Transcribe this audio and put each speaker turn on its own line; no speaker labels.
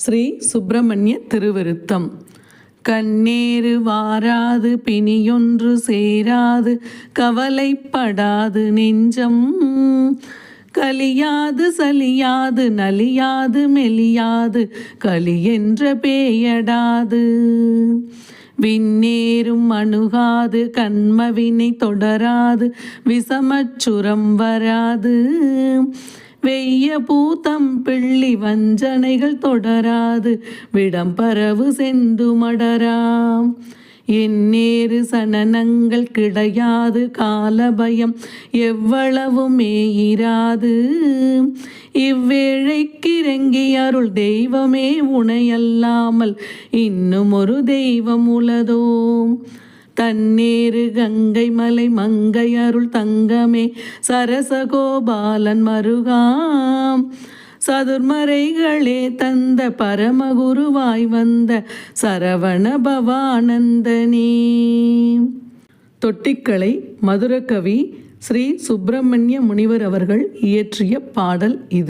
ஸ்ரீ சுப்பிரமணிய திருவிருத்தம். கண்ணேறு வாராது பிணியொன்று சேராது கவலைப்படாது நெஞ்சம். கலியாது சலியாது நலியாது மெலியாது களி என்ற பேயடாது. விண்ணேறும் அணுகாது கண்மவினை தொடராது விசமச்சுரம் வராது. வெய்ய பூத்தம் பிள்ளி வஞ்சனைகள் தொடராது விடம் பரவு செந்து மடராம். எந்நேறு சனனங்கள் கிடையாது காலபயம் எவ்வளவும் மேயிராது. இவ்வேழைக்கிறங்கி அருள் தெய்வமே உனையல்லாமல் இன்னும் ஒரு தெய்வம் உளதோ தண்ணீரு கங்கை மலை மங்கை அருள் தங்கமே. சரசகோபாலன் மருகாம். சதுர்மறைகளே தந்த பரமகுருவாய் வந்த சரவண பவானந்தனே. தொட்டிக்கலை மதுரகவி ஸ்ரீ சுப்பிரமணிய முனிவர் அவர்கள் இயற்றிய பாடல் இது.